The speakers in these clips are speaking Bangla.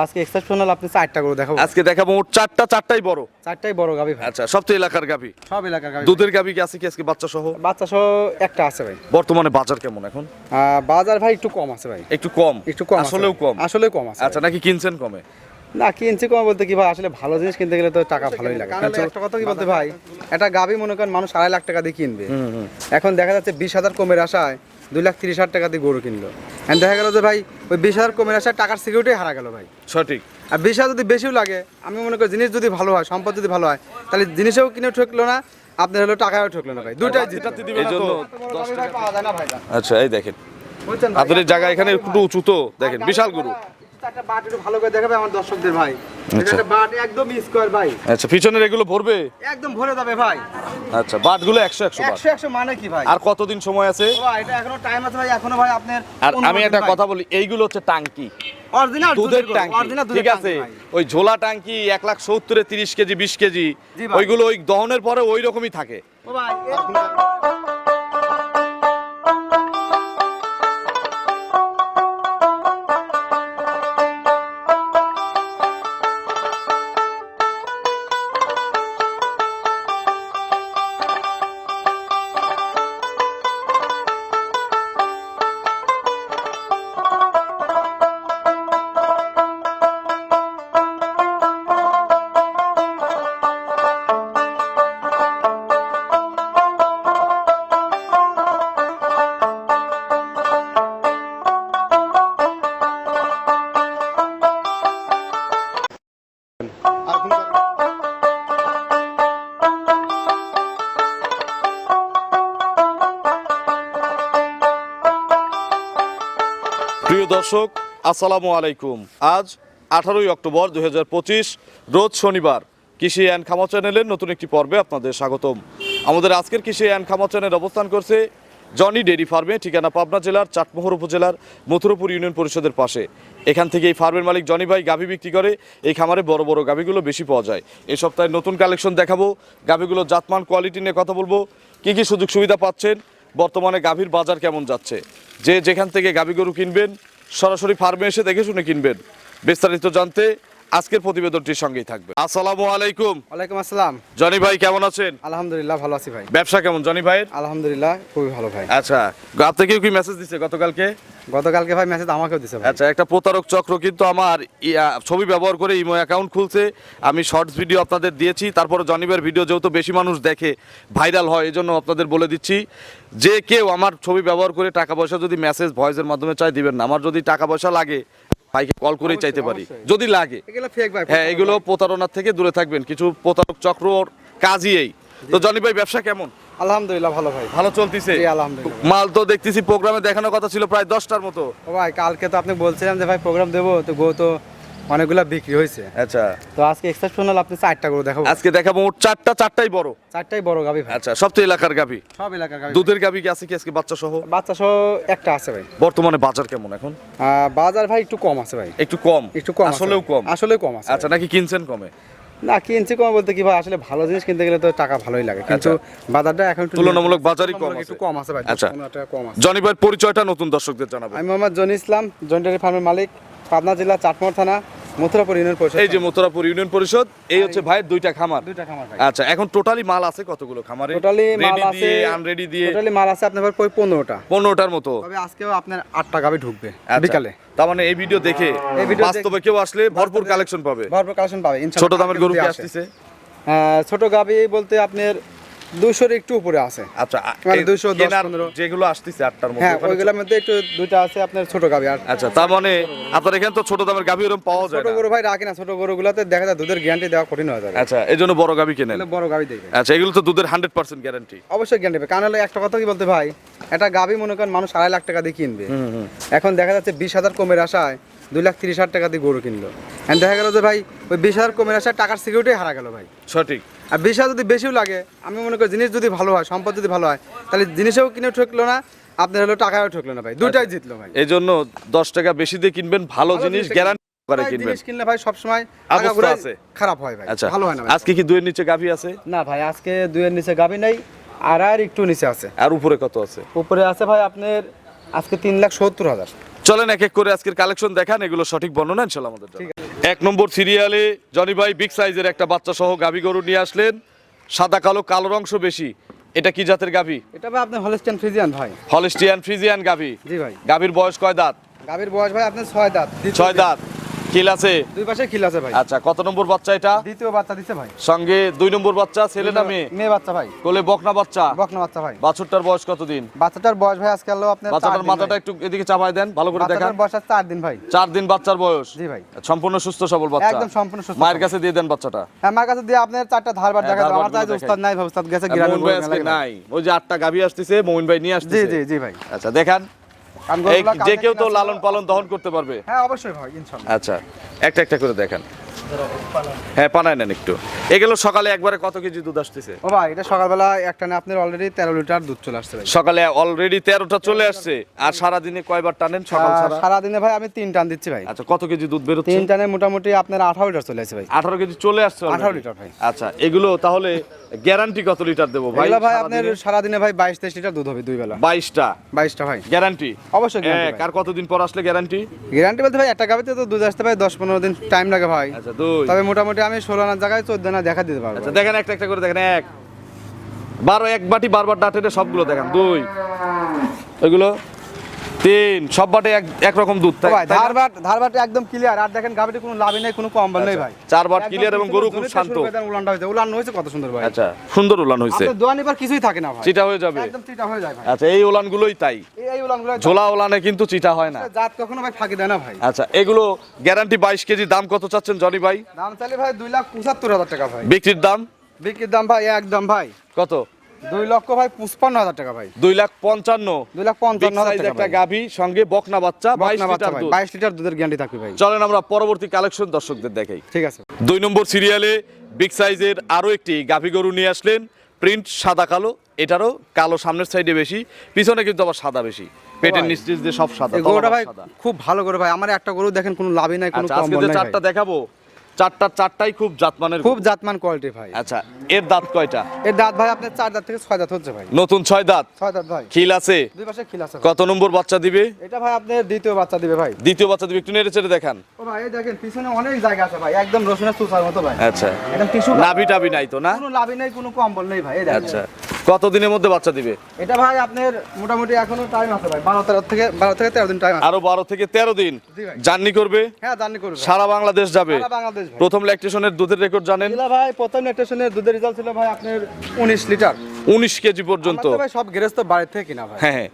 আজকে এক্সেপশনাল আপনি চারটা করে দেখাবো। আজকে দেখাবো মোট চারটা চারটাই বড়। চারটাই বড় গাবি ভাই। আচ্ছা সব তো এলাকার গাভি। সব এলাকার গাবি দুধের গাভি কি আছে কি আজকে বাচ্চা সহ বাচ্চা সহ একটা আছে ভাই। বর্তমানে বাজার কেমন এখন? বাজার ভাই একটু কম আছে ভাই। একটু কম? একটু কম আসলেও কম? আসলেও কম আছে আচ্ছা নাকি কিনছেন কমে? না কিনছি কম বলতে কি ভাই আসলে ভালো জিনিস কিনতে গেলে তো টাকা ভালোই লাগে। একটা কথা কি বলতে ভাই একটা গাবি মনে করেন মানুষ আড়াই লাখ টাকা দিয়ে কিনবে। এখন দেখা যাচ্ছে বিশ হাজার কমের আশায় দুই লাখ তিরিশ হাজার টাকা দিয়ে গরু কিনলো। এখন দেখা গেল যে ভাই ওই বিশ হাজার কমের আশায় টাকার সিকিউরিটি হারা গেল ভাই। সঠিক। আর বিশ হাজার যদি বেশিও লাগে আমি মনে করি জিনিস যদি ভালো হয় সম্পদ যদি ভালো হয় তাহলে জিনিসেও কিনে ঠকলো না আপনার হলো টাকাও ঠকলো না ভাই। দুটাই জিতলো। এই জন্য দশ টাকা পাওয়া যায় না ভাই আচ্ছা এই দেখেন। আপনাদের জায়গা এখানে একটু উঁচু তো দেখেন বিশাল গরু। একটা বাট একটু ভালো করে দেখাবে আমার দর্শকদের ভাই। আচ্ছা। বাট একদম স্কোয়ার ভাই। আচ্ছা পিছনের এগুলো ভরবে? একদম ভরে যাবে ভাই। আচ্ছা বাটগুলো বাট মানে কি ভাই? আর কতদিন সময় আছে? ভাই, এটা এখনও টাইম আছে ভাই এখনও ভাই আপনার আর আমি একটা কথা বলি এইগুলো হচ্ছে টাঙ্কি। অরিজিনাল দুধের ট্যাঙ্কি ঠিক আছে? ওই ঝোলা ট্যাঙ্কি এক লাখ সত্তরে তিরিশ কেজি বিশ কেজি ওইগুলো ওই দহনের পরে ওই রকমই থাকে। ও ভাই প্রিয় দর্শক, আসসালামু আলাইকুম। আজ আঠারোই অক্টোবর দু হাজার পঁচিশ, রোজ শনিবার কৃষি অ্যান্ড খামা চ্যানেলের নতুন একটি পর্বে আপনাদের স্বাগতম। আমাদের আজকের কৃষি অ্যান্ড খামা চ্যানেল অবস্থান করছে জনি ডেরি ফার্মে, ঠিকানা পাবনা জেলার চাটমোহর উপজেলার মথুরপুর ইউনিয়ন পরিষদের পাশে। এখান থেকে এই ফার্মের মালিক জনি ভাই গাভী বিক্রি করে, এই খামারে বড় বড় গাভীগুলো বেশি পাওয়া যায়। এই সপ্তাহে নতুন কালেকশন দেখাবো, গাভীগুলোর জাতমান, কোয়ালিটি নিয়ে কথা বলব। কী কী সুযোগ সুবিধা পাচ্ছেন? বর্তমানে গাভীর বাজার কেমন যাচ্ছে? যে যেখান থেকে গাভী গরু কিনবেন সরাসরি ফার্মে এসে দেখে শুনে কিনবেন। বিস্তারিত জানতে আজকের প্রতিবেদনটির সঙ্গেই থাকবে আসসালামু আলাইকুম। ওয়ালাইকুম আসসালাম। জনি ভাই কেমন আছেন? আলহামদুলিল্লাহ ভালো আছি ভাই। ব্যবসা কেমন? জনি ভাইয়ের আলহামদুলিল্লাহ খুবই ভালো ভাই। আচ্ছা আপনাকেও কি মেসেজ দিছে গতকালকে? গতকালকে ভাই মেসেজ আমাকেও দিছে আচ্ছা একটা প্রতারক চক্র কিন্তু আমার ছবি ব্যবহার করে ইমো অ্যাকাউন্ট খুলছে। আমি শর্টস ভিডিও আপনাদের দিয়েছি তারপরে জনিবের ভিডিও যেহেতু বেশি মানুষ দেখে ভাইরাল হয় এই জন্য আপনাদের বলে দিচ্ছি যে কেউ আমার ছবি ব্যবহার করে টাকা পয়সা যদি মেসেজ ভয়েসের মাধ্যমে চাই দিবেন না। আমার যদি টাকা পয়সা লাগে ভাইকে কল করেই চাইতে পারি যদি লাগে। হ্যাঁ এগুলো প্রতারণার থেকে দূরে থাকবেন। কিছু প্রতারক চক্র কাজই এই। তো জনি ভাই ব্যবসা কেমন? আলহামদুলিল্লাহ ভালো ভাই। ভালো চলতেছে? আলহামদুলিল্লাহ। মাল তো দেখতেছি প্রোগ্রামে দেখানোর কথা ছিল প্রায় দশটার মতো। ভাই কালকে তো আপনি বলছিলেন যে ভাই প্রোগ্রাম দেবো তো গো তো অনেকগুলা বিক্রি হয়েছে। আচ্ছা। তো আজকে এক্সেপশনাল আপনি চারটা করে দেখাবো। আজকে দেখাবো মোট চারটা চারটাই বড়। চারটাই বড় গাবি ভাই। আচ্ছা সব তো এলাকার গাভি। সব এলাকার গাবি দুধের গাভি কি আছে কি আজকে বাচ্চা সহ? বাচ্চা সহ একটা আছে ভাই। বর্তমানে বাজার কেমন এখন? বাজার ভাই একটু কম আছে ভাই। একটু কম? একটু কম আসলেও কম? আসলেও কম আছে। আচ্ছা নাকি কিনছেন কমে? না কিনছি কম বলতে কি ভাই আসলে ভালো জিনিস কিনতে গেলে তো টাকা ভালোই লাগে। কিন্তু বাজারটা এখন তুলনামূলক বাজারই কম একটু কম আছে ভাই। আচ্ছা। কম আছে। জনি ভাইয়ের পরিচয়টা নতুন দর্শকদের জানাবেন। আমি মোহাম্মদ জনি ইসলাম জয়েন্টারি ফার্মের মালিক। পাবনা জেলা চাটমোহর থানা মথুরাপুর ইউনিয়ন পরিষদ এই যে মথুরাপুর ইউনিয়ন পরিষদ এই হচ্ছে ভাইয়ের দুইটা খামার। দুইটা খামার ভাই। আচ্ছা এখন টোটালি মাল আছে কতগুলো খামারে? টোটালি মাল আছে দিয়ে আনরেডি দিয়ে? টোটালি মাল আছে আপনার ভাই পনেরোটা। পনেরোটার মতো। তবে আজকেও আপনার আটটা গাবি ঢুকবে আচ্ছা। বিকালে। তার মানে এই ভিডিও দেখে এই ভিডিও বাস্তবে কেউ আসলে ভরপুর কালেকশন পাবে। ভরপুর কালেকশন পাবে ইনশাআল্লাহ ছোট দামের গরু কি যদি আসে। আসতেছে? আহ, ছোট গাবি বলতে আপনার দুশোর একটু উপরে আছে। আচ্ছা মানে এ- 210, কেনার 15 যেগুলো আসতেছে আটটার মধ্যে হ্যাঁ ওইগুলোর মধ্যে একটু দুইটা আছে আপনার ছোট আর আচ্ছা তার মানে আপনার এখানে তো ছোট দামের গাভী এরকম পাওয়া যায় ছোট গরু ভাই রাখি না ছোট গরুগুলোতে দেখা যায় দুধের গ্যারান্টি দেওয়া কঠিন হয়ে যাবে। আচ্ছা এই জন্য বড় গাভী কেনেন? বড় গাবি দেখবে। আচ্ছা এগুলো তো দুধের হান্ড্রেড পার্সেন্ট গ্যারান্টি অবশ্যই জ্ঞান দেবে। কারণ একটা কথা কি বলতে ভাই একটা গাবি মনে করেন মানুষ আড়াই লাখ টাকা দিয়ে কিনবে। এখন দেখা যাচ্ছে বিশ হাজার কমের আশায় দুই লাখ তিরিশ হাজার টাকা দিয়ে গরু কিনলো। এখন দেখা গেল যে ভাই ওই বিশ হাজার কমের আশায় টাকার সিকিউরিটি হারা গেল ভাই। সঠিক। আর বিশ হাজার যদি বেশিও লাগে আমি মনে করি জিনিস যদি ভালো হয় সম্পদ যদি ভালো হয় তাহলে জিনিসেও কিনে ঠকলো না আপনার হলো টাকাও ঠকলো না ভাই দুটাই জিতলো ভাই। এই জন্য দশ টাকা বেশি দিয়ে কিনবেন ভালো জিনিস গ্যারান্টি করে কিনবেন। কিনলে ভাই আছে। খারাপ হয় ভাই আচ্ছা। ভালো হয় না আজকে কি দুইয়ের নিচে গাভী আছে? না ভাই আজকে দুইয়ের নিচে গাবি নাই আর আর একটু নিচে আছে। আর উপরে কত আছে? উপরে আছে ভাই আপনার আজকে তিন লাখ সত্তর হাজার। চলেন এক এক করে আজকের কালেকশন দেখান এগুলো সঠিক বর্ণনা ইনশাল্লাহ আমাদের ঠিক এক নম্বর সিরিয়ালে জনি ভাই বিগ সাইজের একটা বাচ্চা সহ গাভী গরু নিয়ে আসলেন। সাদা কালো কালোর অংশ বেশি। এটা কি জাতের গাভী? এটা ভাই আপনার হলিস্টিয়ান ফ্রিজিয়ান ভাই। হলিস্টিয়ান ফ্রিজিয়ান গাভী। জি ভাই। গাভীর বয়স কয় দাঁত? গাভীর বয়স ভাই আপনার ছয় দাঁত। ছয় দাঁত। কিল আছে? দুই পাশে খিল আছে ভাই। আচ্ছা কত নম্বর বাচ্চা এটা? দ্বিতীয় বাচ্চা ভাই। সঙ্গে দুই নম্বর বাচ্চা ছেলে না মেয়ে? মেয়ে বাচ্চা ভাই। কোলে বকনা বাচ্চা? বকনা বাচ্চা ভাই। বাছুরটার বয়স কতদিন? বাচ্চাটার বয়স ভাই আজকে আলো আপনার চার বাচ্চাটার দিন মাথাটা। একটু এদিকে চাপায় দেন ভালো করে দেখান। বাচ্চাটার বয়স আছে চার দিন ভাই। চার দিন বাচ্চার বয়স? জি ভাই। সম্পূর্ণ সুস্থ সবল বাচ্চা? একদম সম্পূর্ণ সুস্থ মায়ের কাছে দিয়ে দেন বাচ্চাটা। হ্যাঁ, আমার কাছে দিয়ে আপনার চারটা ধারবার হ্যাঁ, দেখা যাবে আমার দেখাই। উস্তাদ নাই ভাই উস্তাদ গেছে। গ্রামে নাই। ওই যে আটটা গাভী আসতেছে মোমিন ভাই নিয়ে জি আসতেছে। জি জি ভাই। আচ্ছা দেখান। যে কেউ তো লালন পালন দহন করতে পারবে। হ্যাঁ অবশ্যই ভাই ইনশাআল্লাহ আচ্ছা একটা একটা করে দেখান। হ্যাঁ পানায় নেন একটু। এগুলো সকালে একবারে কত কেজি দুধ আসতেছে? ও ভাই এটা সকালবেলা আপনার অলরেডি তেরো লিটার দুধ চলে আসছে সকালে অলরেডি তেরোটা চলে আসছে আর সারাদিনে কয়বার টানেন সকাল সারাদিনে ভাই আমি তিন টান দিচ্ছি ভাই। আচ্ছা কত কেজি দুধ বেরোচ্ছে? তিন টানে মোটামুটি আপনার আঠারো লিটার চলে আসছে ভাই। আঠারো কেজি চলে আসছে already? 18 লিটার ভাই। আচ্ছা এগুলো তাহলে গ্যারান্টি কত লিটার দেবো ভাই? ভাই আপনার সারাদিনে ভাই বাইশ তেইশ লিটার দুধ হবে দুই বেলা। বাইশটা? বাইশটা ভাই। গ্যারান্টি? অবশ্যই এক আর কতদিন পর আসলে গ্যারান্টি? গ্যারান্টি বলতে ভাই একটা গাভিতে তো দুধ আসতে ভাই দশ পনেরো দিন টাইম লাগে ভাই। আচ্ছা দুই। তবে মোটামুটি আমি ষোলো আনার জায়গায় চোদ্দ আনা দেখা দিতে পারব। আচ্ছা দেখেন একটা একটা করে দেখেন এক। বারো এক বাটি বারবার ডাটেনে সবগুলো দেখেন দুই। ওইগুলো? তিন সব বাটে এক একরকম দুধ তাই- ভাই? ধারবাট ধারবাট একদম ক্লিয়ার আর দেখেন গাভিতে কোনো লাভই নেই কোনো কম্বল নেই আচ্ছা, ভাই। চার বাট clear এবং গরু খুব শান্ত। উলানটা হয়েছে উলান হয়েছে কত সুন্দর ভাই। আচ্ছা সুন্দর উলান হয়েছে। আপনার দোয়া নিবার কিছুই থাকে না ভাই। চিটা হয়ে যাবে। একদম চিটা হয়ে যায় ভাই। আচ্ছা এই উলানগুলোই তাই। এই- উলানগুলো ঝোলা উলানে কিন্তু চিটা হয় না। জাত কখনো ভাই ফাঁকি দেয় না ভাই। আচ্ছা এগুলো গ্যারান্টি বাইশ কেজি দাম কত চাচ্ছেন জনি ভাই? দাম চাইলে ভাই দুই লাখ পঁচাত্তর হাজার টাকা ভাই। বিক্রির দাম? বিক্রির দাম ভাই একদম ভাই। কত? দুই লক্ষ ভাই পঁচপান্ন হাজার টাকা ভাই। দুই লাখ পঞ্চান্ন। দুই লাখ পঞ্চান্ন হাজার একটা। গাভী সঙ্গে বকনা বাচ্চা বাইশ লিটার দুধের গ্যারান্টি থাকবে ভাই। চলেন আমরা পরবর্তী কালেকশন দর্শকদের দেখাই। ঠিক আছে। দুই নম্বর সিরিয়ালে বিগ সাইজের আরও একটি গাভী গরু নিয়ে আসলেন। প্রিন্ট সাদা কালো এটারও কালো সামনের সাইডে বেশি পিছনে কিন্তু আবার সাদা বেশি। পেটের। নিচ দিয়ে সব সাদা গরুটা ভাই খুব ভালো করে ভাই আমার একটা গরু দেখেন কোনো লাভই নাই কোনো আচ্ছা আজকে চারটা দেখাবো চারটা চারটাই খুব জাতমানের খুব জাতমান কোয়ালিটি ভাই। আচ্ছা এর দাঁত কয়টা? এর দাঁত ভাই আপনার চার দাঁত থেকে ছয় দাঁত হচ্ছে ভাই। নতুন ছয় দাঁত? ছয় দাঁত ভাই। খিল আছে? দুই পাশে খিল আছে কত নম্বর বাচ্চা দিবে? এটা ভাই আপনার দ্বিতীয় বাচ্চা দিবে ভাই। দ্বিতীয় বাচ্চা দিবে একটু নেড়ে চেড়ে দেখান। ও ভাই এই দেখেন পিছনে অনেক জায়গা আছে ভাই একদম রসুনের চুচার মতো ভাই। আচ্ছা। একদম টিস্যু নাভি টাভি নাই তো না? কোনো লাভই নেই কোনো কম্বল নেই ভাই এই দেখেন। আচ্ছা। কত দিনের মধ্যে বাচ্চা দিবে? এটা ভাই আপনার মোটামুটি এখনও টাইম আছে ভাই। বারো তেরো থেকে বারো থেকে তেরো দিন টাইম আছে। আরও বারো থেকে তেরো দিন? জার্নি করবে? হ্যাঁ জার্নি করবে। সারা বাংলাদেশ যাবে? সারা বাংলাদেশ প্রথম ল্যাকটেশনের দুধের রেকর্ড জানেন? ভাই প্রথম ল্যাকটেশনের দুধের রেজাল্ট ছিল ভাই আপনার উনিশ লিটার। উনিশ কেজি পর্যন্ত। ভাই সব গেরেজ তো বাড়ির থেকে কিনা ভাই। হ্যাঁ হ্যাঁ।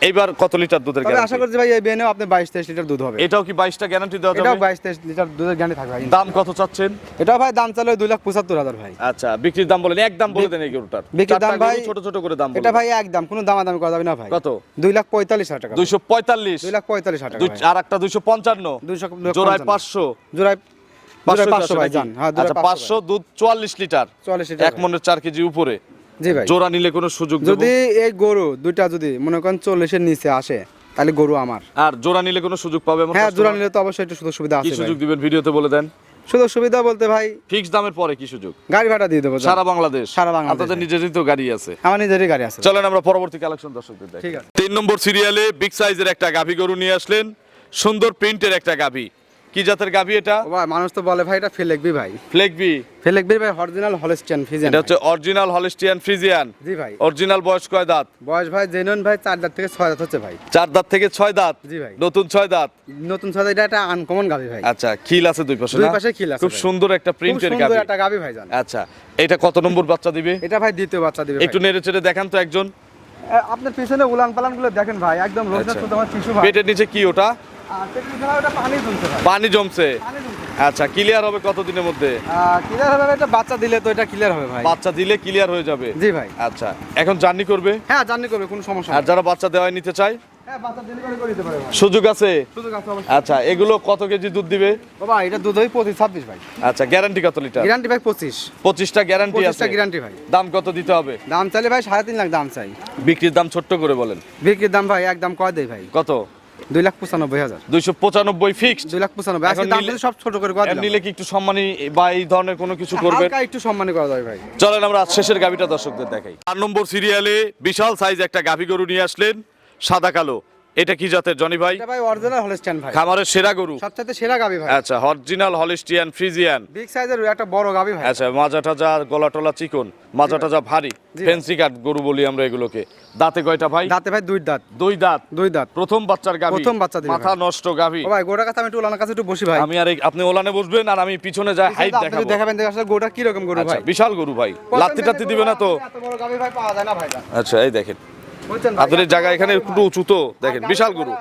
এইবার কত লিটার দুধের তবে আশা করছি ভাই এই বিয়েনেও আপনি বাইশ তেইশ লিটার দুধ হবে। এটাও কি বাইশটা গ্যারান্টি দেওয়া এটাও যাবে বাইশ তেইশ লিটার দুধের গ্যারান্টি থাকবে দাম কত চাচ্ছেন? এটাও ভাই দাম চালে দুই লাখ পঁচাত্তর হাজার ভাই। আচ্ছা বিক্রির দাম বলেন এক দাম বলে দেন এই গরুটার। বিক্রির দাম ভাই- ছোট ছোট করে দাম এটা ভাই একদম কোনো দামাদামি করা যাবে না ভাই। কত? দুই লাখ পঁয়তাল্লিশ হাজার টাকা দুইশো পঁয়তাল্লিশ। দুই লাখ পঁয়তাল্লিশ হাজার টাকা আর একটা দুইশো পঞ্চান্ন। দুইশো জোড়ায় পাঁচশো। জোড়ায় জোড়ায় পাঁচশো ভাই? যান হ্যাঁ আচ্ছা পাঁচশো দুধ চুয়াল্লিশ লিটার। চুয়াল্লিশ লিটার এক মনের চার কেজি উপরে। জোড়া নিলে কোনো সুযোগ যদি এই গরু দুইটা যদি মনে করেন চল্লিশের নিচে আসে তাহলে গরু আমার। আর জোড়া নিলে কোনো সুযোগ পাবে হ্যাঁ জোড়া নিলে তো অবশ্যই একটু সুযোগ সুবিধা আছে সুযোগ দিবেন ভিডিওতে বলে দেন? সুযোগ সুবিধা বলতে ভাই ফিক্স দামের পরে কি সুযোগ? গাড়ি ভাড়া দিয়ে দেবো সারা বাংলাদেশ? সারা বাংলাদেশ। আপনাদের নিজেরই তো গাড়ি আছে। আমার নিজেরই গাড়ি আছে। চলেন আমরা পরবর্তী কালেকশন দর্শকদের দেখি ঠিক আছে। তিন নম্বর সিরিয়ালে বিগ সাইজের একটা গাভী গরু নিয়ে আসলেন। সুন্দর প্রিন্টের একটা গাভী। কি জাতের গাভী এটা? ভাই মানুষ তো বলে ভাই এটা ফেলেকবি ভাই। ফ্লেগবি ফেলেকবি ভাই অরিজিনাল হলস্টিয়ান ফিজিয়ান এটা হচ্ছে অরিজিনাল হলিস্টিয়ান ফ্রিজিয়ান জি ভাই। অরিজিনাল বয়স কয় দাঁত? বয়স ভাই জেনুইন ভাই চার দাঁত থেকে ছয় দাঁত হচ্ছে ভাই। চার দাঁত থেকে ছয় দাঁত? জি ভাই। নতুন ছয় দাঁত? নতুন ছয় দাঁত এটা একটা আনকমন গাবি ভাই। আচ্ছা খিল আছে দুই পাশে দুই পাশে খিল আছে খুব সুন্দর একটা খুব প্রিন্টের সুন্দর একটা গাবি ভাই জান। আচ্ছা এটা কত নম্বর বাচ্চা দিবে? এটা ভাই দ্বিতীয় বাচ্চা দিবে একটু নেড়ে চেড়ে দেখান তো একজন। আপনার পিছনে উলান পালানগুলো দেখেন ভাই একদম রোজনা। শুধু আমার টিস্যু ভাই। পেটের নিচে কি ওটা? পানি জমছে আচ্ছা ক্লিয়ার হবে কতদিনের মধ্যে? ক্লিয়ার হবে এটা বাচ্চা দিলে তো এটা ক্লিয়ার হবে ভাই। বাচ্চা দিলে ক্লিয়ার হয়ে যাবে? জি ভাই। আচ্ছা এখন জার্নি করবে? হ্যাঁ জার্নি করবে কোনো সমস্যা আর যারা বাচ্চা দেওয়ায় নিতে চায়? হ্যাঁ সুযোগ আছে? আচ্ছা এগুলো কত কেজি দুধ দিবে? বাবা এটা দুধ ওই পঁচিশ ছাব্বিশ ভাই। আচ্ছা গ্যারান্টি কত লিটার? গ্যারান্টি ভাই পঁচিশ। পঁচিশটা গ্যারান্টি আছে। গ্যারান্টি ভাই। দাম কত দিতে হবে? দাম চাইলে ভাই সাড়ে তিন লাখ দাম চাই। বিক্রির দাম ছোট্ট করে বলেন। বিক্রির দাম ভাই একদম কয় দেয় ভাই? কত? দুই লাখ পঁচানব্বই হাজার। দুইশো পঁচানব্বই ফিক্সড দুই লাখ পঁচানব্বই এখন নিলে- সব ছোট করে কথা নিলে কি একটু সম্মানী বা এই ধরনের কোনো কিছু হালকা একটু সম্মানী করা যায় ভাই। চলেন আমরা আজ শেষের গাভিটা দর্শকদের দেখাই। চার নম্বর সিরিয়ালে বিশাল সাইজ একটা গাভি গরু নিয়ে আসলেন সাদা কালো। এটা কি জাতের? জনি ভাই? ভাই অরিজিনাল হলস্টাইন ভাই। খামারের সেরা গরু? সবচেয়ে সেরা গাবি ভাই। আচ্ছা অরিজিনাল হলিস্টিয়ান ফ্রিজিয়ান বিগ সাইজের একটা বড় গাবি ভাই। আচ্ছা মাজা টাজা গলা টলা চিকন। মাজা টাজা ভারী। ফেন্সি কাট গরু বলি আমরা এগুলোকে। দাঁতে কয়টা ভাই? দাঁতে ভাই দুই দাঁত। দুই দাঁত? দুই দাঁত। প্রথম বাচ্চার গাভী। প্রথম বাচ্চা দিবে মাথা নষ্ট গাভী। ভাই গোটার কাছে আমি একটু ওলানের কাছে একটু বসি ভাই। আমি আর আপনি ওলানে বসবেন আর আমি পিছনে যাই হাইট আপনি দেখাবেন দেখে আসলে গোটা কি রকম গরু আচ্ছা ভাই। বিশাল গরু ভাই। লাত্তি টাত্তি দিবে না তো? এত বড় গাবি ভাই পাওয়া যায় না ভাই আচ্ছা এই দেখেন। বুঝছেন জায়গা এখানে একটু উঁচু তো দেখেন বিশাল গরু।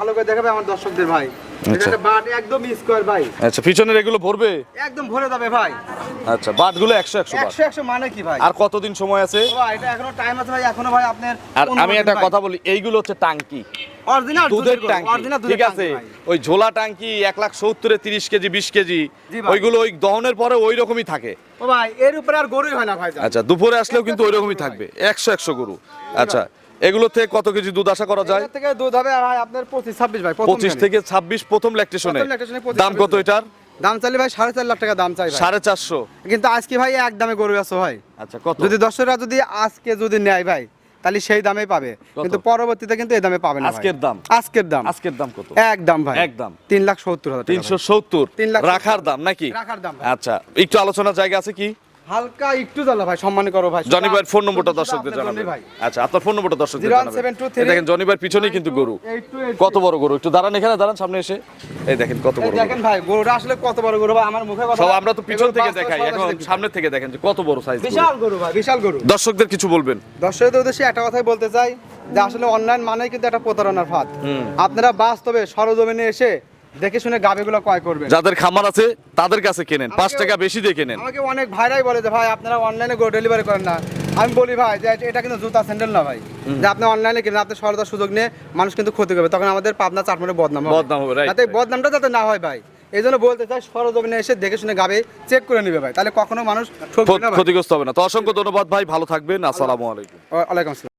ভালো করে দেখাবে আমার দর্শকদের ভাই। আচ্ছা। বাট একদম স্কোয়ার ভাই। আচ্ছা পিছনের এগুলো ভরবে? একদম ভরে যাবে ভাই। আচ্ছা বাটগুলো একশো একশো বাট। একশো একশো মানে কি ভাই? আর কতদিন সময় আছে? এটা এখনও টাইম আছে ভাই এখনও ভাই আপনার আর আমি একটা কথা বলি এইগুলো হচ্ছে টাঙ্কি। অরিজিনাল দুধের ট্যাঙ্কি। ঠিক আছে। ওই ঝোলা ট্যাঙ্কি এক লাখ সত্তরে তিরিশ কেজি বিশ কেজি ওইগুলো ওই দহনের পরে ওই রকমই থাকে। ও ভাই এর উপরে আর গরুই হয় না ভাই আচ্ছা দুপুরে আসলেও কিন্তু ওই রকমই থাকবে। একশো একশো গরু। আচ্ছা এগুলো থেকে কত কেজি দুধ আশা করা যায়? এর থেকে দুধ হবে আপনার পঁচিশ ছাব্বিশ ভাই পঁচিশ থেকে ছাব্বিশ প্রথম ল্যাকটেশনে প্রথম lactation এ 25 দাম কত এটার? দাম চাইলে ভাই সাড়ে চার লাখ টাকা দাম চাই সাড়ে চারশো। কিন্তু আজকে ভাই এক দামে গরু আছে ভাই। আচ্ছা কত? যদি দর্শকরা যদি আজকে যদি নেয় ভাই তাহলে সেই দামে পাবে। কিন্তু পরবর্তীতে কিন্তু এই দামে পাবে না আজকের দাম? আজকের দাম। আজকের দাম কত? এক দাম ভাই। একদম। তিন লাখ সত্তর হাজার তিনশো। সত্তর। তিন লাখ রাখার দাম নাকি? রাখার দাম। আচ্ছা একটু আলোচনার জায়গা আছে কি? হালকা একটু জ্বালা ভাই সম্মান করো ভাই। জনি ভাইয়ের ফোন নম্বরটা দর্শকদের জানাবেন। আচ্ছা আপনার ফোন নম্বরটা দর্শকদের জানাবেন। দেখেন জনি ভাইয়ের পিছনেই কিন্তু গরু। কত বড় গরু? একটু দাঁড়ান এখানে দাঁড়ান সামনে এসে। এই দেখেন কত বড় দেখেন ভাই গরুটা আসলে কত বড় গরু ভাই আমার মুখে কথা সব আমরা তো পিছন থেকে দেখাই এখন সামনে থেকে দেখেন যে কত বড় সাইজ বিশাল গরু ভাই বিশাল গরু। দর্শকদের কিছু বলবেন। দর্শকদের উদ্দেশ্যে একটা কথাই বলতে চাই যে আসলে অনলাইন মানে কিন্তু একটা প্রতারণার ফাঁদ। আপনারা বাস্তবে সরজমিনে এসে দেখে শুনে গাবেগুলো ক্রয় করবেন। যাদের খামার আছে তাদের কাছে কেনেন। পাঁচ টাকা বেশি দিয়ে কেনেন। আমাকে অনেক ভাইরাই বলে যে ভাই আপনারা অনলাইনে ডেলিভারি করেন না। আমি বলি ভাই যে এটা- কিন্তু জুতা স্যান্ডেল না ভাই। যে আপনি অনলাইনে কিনেন আপনি সরদার সুযোগ নিয়ে মানুষ কিন্তু ক্ষতি করবে। তখন আমাদের পাবনা চাটমারে বদনাম হবে। বদনাম হবে, যাতে বদনামটা যাতে না হয় ভাই। এই জন্য বলতে চাই সরজমিনে এসে দেখে শুনে গাবে চেক করে নিবে ভাই। তাহলে কখনো মানুষ। ক্ষতিগ্রস্ত হবে না। তো অসংখ্য ধন্যবাদ ভাই ভালো থাকবেন। আসসালামু আলাইকুম। ওয়ালাইকুম আসসালাম।